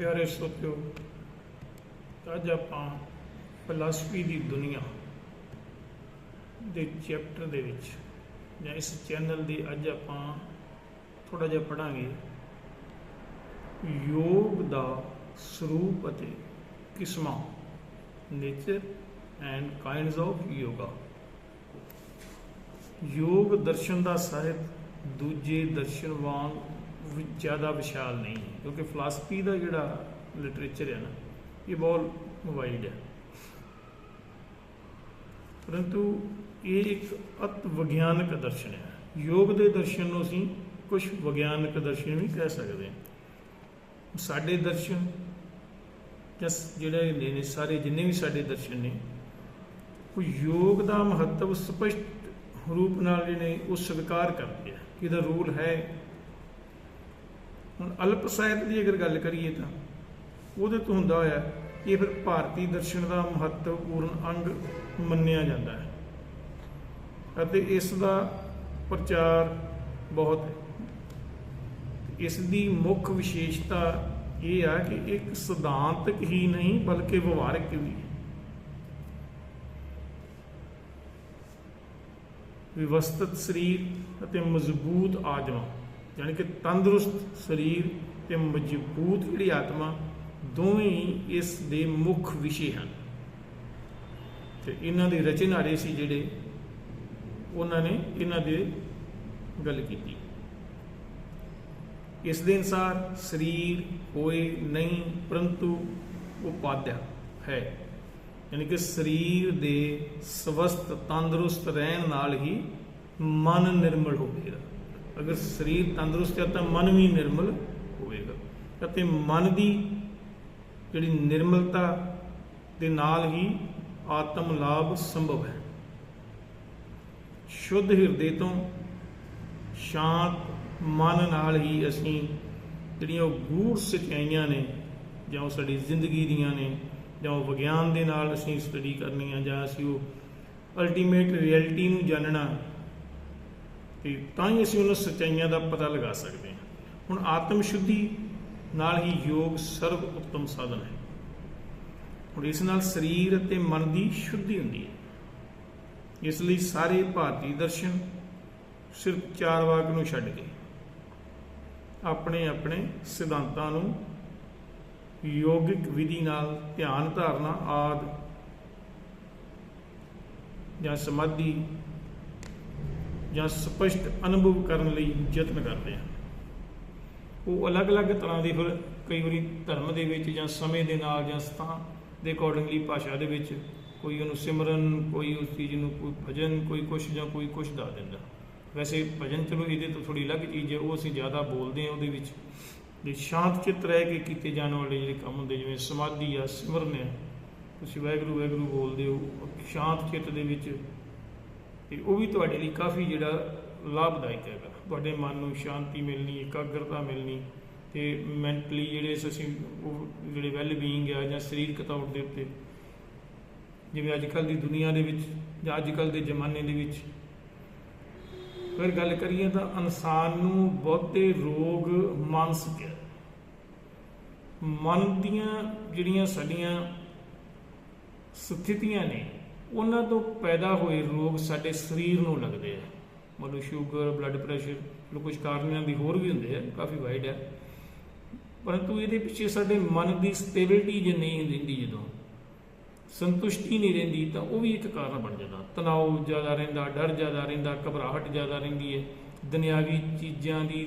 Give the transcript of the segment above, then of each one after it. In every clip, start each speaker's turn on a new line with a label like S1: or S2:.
S1: ਪਿਆਰੇ ਸੋਤਿਓ, ਅੱਜ ਆਪਾਂ ਫਿਲਾਸਫੀ ਦੀ ਦੁਨੀਆ ਦੇ ਚੈਪਟਰ ਦੇ ਵਿੱਚ ਜਾਂ ਇਸ ਚੈਨਲ ਦੀ ਅੱਜ ਆਪਾਂ ਥੋੜਾ ਜਿਹਾ ਪੜਾਂਗੇ ਯੋਗ ਦਾ ਸਰੂਪ ਅਤੇ ਕਿਸਮਾਂ nature and kinds of yoga ਯੋਗ ਦਰਸ਼ਨ ਦਾ ਸਾਹਿਤ, ਦੂਜੇ ਦਰਸ਼ਨ ਵਾਂਗ ਜ਼ਿਆਦਾ ਵਿਸ਼ਾਲ ਨਹੀਂ ਹੈ, ਕਿਉਂਕਿ ਫਿਲਾਸਫੀ ਦਾ ਜਿਹੜਾ ਲਿਟਰੇਚਰ ਹੈ ਨਾ, ਇਹ ਬਹੁਤ ਵਾਈਡ ਹੈ। ਪਰੰਤੂ ਇਹ ਇੱਕ ਅਤ ਵਿਗਿਆਨਕ ਦਰਸ਼ਨ ਹੈ। ਯੋਗ ਦੇ ਦਰਸ਼ਨ ਨੂੰ ਅਸੀਂ ਕੁਝ ਵਿਗਿਆਨਕ ਦਰਸ਼ਨ ਵੀ ਕਹਿ ਸਕਦੇ ਹਾਂ। ਸਾਡੇ ਦਰਸ਼ਨ ਜਸ ਜਿਹੜੇ ਨੇ ਨੇ ਸਾਰੇ ਜਿੰਨੇ ਵੀ ਸਾਡੇ ਦਰਸ਼ਨ ਨੇ, ਉਹ ਯੋਗ ਦਾ ਮਹੱਤਵ ਸਪਸ਼ਟ ਰੂਪ ਨਾਲ ਜਿਹੜੇ ਉਹ ਸਵੀਕਾਰ ਕਰਦੇ ਆ। ਕਿ ਇਹਦਾ ਰੂਲ ਹੈ ਹੁਣ ਅਲਪ ਸਾਹਿਤ ਦੀ ਅਗਰ ਗੱਲ ਕਰੀਏ ਤਾਂ, ਉਹਦੇ ਤੋਂ ਹੁੰਦਾ ਹੋਇਆ ਇਹ ਫਿਰ ਭਾਰਤੀ ਦਰਸ਼ਨ ਦਾ ਮਹੱਤਵਪੂਰਨ ਅੰਗ ਮੰਨਿਆ ਜਾਂਦਾ ਹੈ। ਅਤੇ ਇਸ ਦਾ ਪ੍ਰਚਾਰ ਬਹੁਤ ਹੈ। ਇਸ ਦੀ ਮੁੱਖ ਵਿਸ਼ੇਸ਼ਤਾ ਇਹ ਆ ਕਿ ਇੱਕ ਸਿਧਾਂਤਕ ਹੀ ਨਹੀਂ, ਬਲਕਿ ਵਿਵਹਾਰਿਕ ਵੀ ਹੈ। ਵਿਵਸਥਿਤ ਸਰੀਰ ਅਤੇ ਮਜ਼ਬੂਤ ਆਜ਼ਮਾ। ਯਾਨੀ ਕਿ ਤੰਦਰੁਸਤ ਸਰੀਰ ਤੇ ਮਜ਼ਬੂਤ ਜਿਹੜੀ ਆਤਮਾ, ਦੋਵੇਂ ਇਸ ਦੇ ਮੁੱਖ ਵਿਸ਼ੇ ਹਨ। ਤੇ ਇਹਨਾਂ ਦੇ ਰਚਨਾਰੇ ਸੀ ਜਿਹੜੇ ਉਹਨਾਂ ਨੇ ਇਹਨਾਂ ਦੇ ਗੱਲ ਕੀਤੀ। ਇਸ ਦੇ ਅਨਸਾਰ ਸਰੀਰ ਹੋਏ ਨਹੀਂ, ਪਰੰਤੂ ਉਪਾਦਿਆ ਹੈ। ਯਾਨੀ ਕਿ ਸਰੀਰ ਦੇ ਸਵਸਥ, ਤੰਦਰੁਸਤ ਰਹਿਣ ਨਾਲ ਹੀ ਮਨ ਨਿਰਮਲ ਹੋਵੇਗਾ ਅਗਰ ਸਰੀਰ ਤੰਦਰੁਸਤ ਹੈ ਤਾਂ ਮਨ ਵੀ ਨਿਰਮਲ ਹੋਵੇਗਾ। ਅਤੇ ਮਨ ਦੀ ਜਿਹੜੀ ਨਿਰਮਲਤਾ ਦੇ ਨਾਲ ਹੀ ਆਤਮ ਲਾਭ ਸੰਭਵ ਹੈ। ਸ਼ੁੱਧ ਹਿਰਦੇ ਤੋਂ ਸ਼ਾਂਤ ਮਨ ਨਾਲ ਹੀ ਅਸੀਂ ਜਿਹੜੀਆਂ ਉਹ ਗੂੜ ਸਚਾਈਆਂ ਨੇ, ਜਾਂ ਉਹ ਸਾਡੀ ਜ਼ਿੰਦਗੀ ਦੀਆਂ ਨੇ, ਜਾਂ ਉਹ ਵਿਗਿਆਨ ਦੇ ਨਾਲ ਅਸੀਂ ਸਟੱਡੀ ਕਰਨੀ ਆ ਜਾਂ ਅਸੀਂ ਉਹ ਅਲਟੀਮੇਟ ਰਿਐਲਿਟੀ ਨੂੰ ਜਾਣਨਾ ਤੇ ਤਾਂ ਹੀ ਅਸੀਂ ਉਹਨਾਂ ਸਚਾਈਆਂ ਦਾ ਪਤਾ ਲਗਾ ਸਕਦੇ ਹਾਂ। ਹੁਣ ਆਤਮ ਸ਼ੁੱਧੀ ਨਾਲ ਹੀ ਯੋਗ ਸਰਵ ਉੱਤਮ ਸਾਧਨ ਹੈ। ਹੁਣ ਇਸ ਨਾਲ ਸਰੀਰ ਅਤੇ ਮਨ ਦੀ ਸ਼ੁੱਧੀ ਹੁੰਦੀ ਹੈ। ਇਸ ਲਈ ਸਾਰੇ ਭਾਰਤੀ ਦਰਸ਼ਨ ਸਿਰਫ ਚਾਰ ਵਾਕ ਨੂੰ ਛੱਡ ਕੇ ਆਪਣੇ ਆਪਣੇ ਸਿਧਾਂਤਾਂ ਨੂੰ ਯੋਗਿਕ ਵਿਧੀ ਨਾਲ ਧਿਆਨ ਧਾਰਨਾ ਆਦ ਜਾਂ ਸਮਾਧੀ ਜਾਂ ਸਪਸ਼ਟ ਅਨੁਭਵ ਕਰਨ ਲਈ ਯਤਨ ਕਰਦੇ ਹਨ ਉਹ ਅਲੱਗ-ਅਲੱਗ ਤਰ੍ਹਾਂ ਦੀ ਫਿਰ ਕਈ ਵਾਰੀ ਧਰਮ ਦੇ ਵਿੱਚ ਜਾਂ ਸਮੇਂ ਦੇ ਨਾਲ ਜਾਂ ਸਥਾਨ ਦੇ ਅਕੋਰਡਿੰਗਲੀ ਭਾਸ਼ਾ ਦੇ ਵਿੱਚ ਕੋਈ ਉਹਨੂੰ ਸਿਮਰਨ, ਕੋਈ ਉਸ ਚੀਜ਼ ਨੂੰ ਕੋਈ ਭਜਨ, ਕੋਈ ਕੁਛ ਜਾਂ ਕੋਈ ਕੁਛ ਦੱਸ ਦਿੰਦਾ। ਵੈਸੇ ਭਜਨ ਚਲੋ ਇਹਦੇ ਤੋਂ ਥੋੜੀ ਅਲੱਗ ਚੀਜ਼ ਹੈ, ਉਹ ਅਸੀਂ ਜ਼ਿਆਦਾ ਬੋਲਦੇ ਹਾਂ ਉਹਦੇ ਵਿੱਚ। ਜੇ ਸ਼ਾਂਤ ਚਿੱਤ ਰਹਿ ਕੇ ਕੀਤੇ ਜਾਣ ਵਾਲੇ ਜਿਹੜੇ ਕੰਮ ਹੁੰਦੇ, ਜਿਵੇਂ ਸਮਾਧੀ ਆ, ਸਿਮਰਨ ਆ, ਤੁਸੀਂ ਵਾਹਿਗੁਰੂ ਵਾਹਿਗੁਰੂ ਬੋਲਦੇ ਹੋ, ਸ਼ਾਂਤ ਚਿੱਤ ਦੇ ਵਿੱਚ ਤੇ ਉਹ ਵੀ ਤੁਹਾਡੇ ਲਈ ਕਾਫੀ ਜਿਹੜਾ ਲਾਭਦਾਇਕ ਹੈਗਾ। ਤੁਹਾਡੇ ਮਨ ਨੂੰ ਸ਼ਾਂਤੀ ਮਿਲਣੀ, ਇਕਾਗਰਤਾ ਮਿਲਣੀ ਤੇ ਮੈਂਟਲੀ ਜਿਹੜੇ ਅਸੀਂ ਉਹ ਜਿਹੜੇ ਵੈਲ ਬੀਇੰਗ ਆ ਜਾਂ ਸਰੀਰਕ ਤੌਰ ਦੇ ਉੱਤੇ, ਜਿਵੇਂ ਅੱਜ ਕੱਲ ਦੀ ਦੁਨੀਆ ਦੇ ਵਿੱਚ ਜਾਂ ਅੱਜ ਕੱਲ ਦੇ ਜ਼ਮਾਨੇ ਦੇ ਵਿੱਚ ਫਿਰ ਗੱਲ ਕਰੀਏ ਤਾਂ ਇਨਸਾਨ ਨੂੰ ਬਹੁਤੇ ਰੋਗ ਮਾਨਸਿਕ ਹੈ। ਮਨ ਦੀਆਂ ਜਿਹੜੀਆਂ ਸਾਡੀਆਂ ਸਥਿਤੀਆਂ ਨੇ ਉਹਨਾਂ ਤੋਂ ਪੈਦਾ ਹੋਏ ਰੋਗ ਸਾਡੇ ਸਰੀਰ ਨੂੰ ਲੱਗਦੇ ਆ। ਮਤਲਬ ਸ਼ੂਗਰ ਬਲੱਡ ਪ੍ਰੈਸ਼ਰ ਲੋ ਕੁਝ ਕਾਰਨਾਂ ਦੀ ਹੋਰ ਵੀ ਹੁੰਦੇ ਆ, ਕਾਫੀ ਵਾਈਡ ਹੈ ਪਰੰਤੂ ਇਹਦੇ ਪਿੱਛੇ ਸਾਡੇ ਮਨ ਦੀ ਸਟੇਬਿਲਿਟੀ ਜੇ ਨਹੀਂ ਰਹਿੰਦੀ ਜਦੋਂ, ਸੰਤੁਸ਼ਟੀ ਨਹੀਂ ਰਹਿੰਦੀ, ਤਾਂ ਉਹ ਵੀ ਇੱਕ ਕਾਰਨ ਬਣ ਜਾਂਦਾ। ਤਣਾਅ ਜ਼ਿਆਦਾ ਰਹਿੰਦਾ, ਡਰ ਜ਼ਿਆਦਾ ਰਹਿੰਦਾ, ਘਬਰਾਹਟ ਜ਼ਿਆਦਾ ਰਹਿੰਦੀ ਹੈ। ਦੁਨਿਆਵੀ ਚੀਜ਼ਾਂ ਦੀ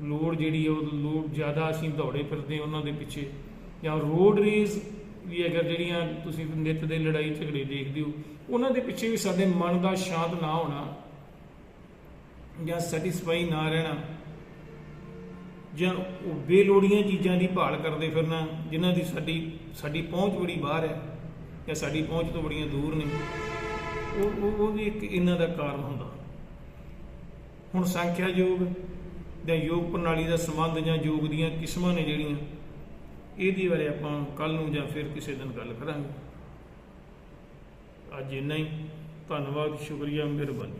S1: ਲੋੜ ਜਿਹੜੀ ਹੈ ਉਹ ਲੋੜ ਜ਼ਿਆਦਾ ਅਸੀਂ ਦੌੜੇ ਫਿਰਦੇ ਉਹਨਾਂ ਦੇ ਪਿੱਛੇ। ਜਾਂ ਰੋਡ ਰੇਸ ਵੀ ਅਗਰ ਜਿਹੜੀਆਂ ਤੁਸੀਂ ਨਿੱਤ ਦੇ ਲੜਾਈ ਝਗੜੇ ਦੇਖਦੇ ਹੋ, ਉਹਨਾਂ ਦੇ ਪਿੱਛੇ ਵੀ ਸਾਡੇ ਮਨ ਦਾ ਸ਼ਾਂਤ ਨਾ ਹੋਣਾ ਜਾਂ ਸੈਟੀਸਫਾਈ ਨਾ ਰਹਿਣਾ ਜਾਂ ਉਹ ਬੇਲੋੜੀਆਂ ਚੀਜ਼ਾਂ ਦੀ ਭਾਲ ਕਰਦੇ ਫਿਰਨਾ, ਜਿਨ੍ਹਾਂ ਦੀ ਸਾਡੀ ਸਾਡੀ ਪਹੁੰਚ ਬੜੀ ਬਾਹਰ ਹੈ ਜਾਂ ਸਾਡੀ ਪਹੁੰਚ ਤੋਂ ਬੜੀਆਂ ਦੂਰ ਨੇ, ਉਹ ਉਹ ਵੀ ਇੱਕ ਇਹਨਾਂ ਦਾ ਕਾਰਨ ਹੁੰਦਾ। ਹੁਣ ਸੰਖਿਆ ਯੋਗ ਜਾਂ ਯੋਗ ਪ੍ਰਣਾਲੀ ਦਾ ਸੰਬੰਧ ਜਾਂ ਯੋਗ ਦੀਆਂ ਕਿਸਮਾਂ ਨੇ ਜਿਹੜੀਆਂ ਇਹਦੇ ਬਾਰੇ ਆਪਾਂ ਕੱਲ ਨੂੰ ਜਾਂ ਫਿਰ ਕਿਸੇ ਦਿਨ ਗੱਲ ਕਰਾਂਗੇ। ਅੱਜ ਇੰਨਾ ਹੀ। ਧੰਨਵਾਦ, ਸ਼ੁਕਰੀਆ, ਮਿਹਰਬਾਨੀ।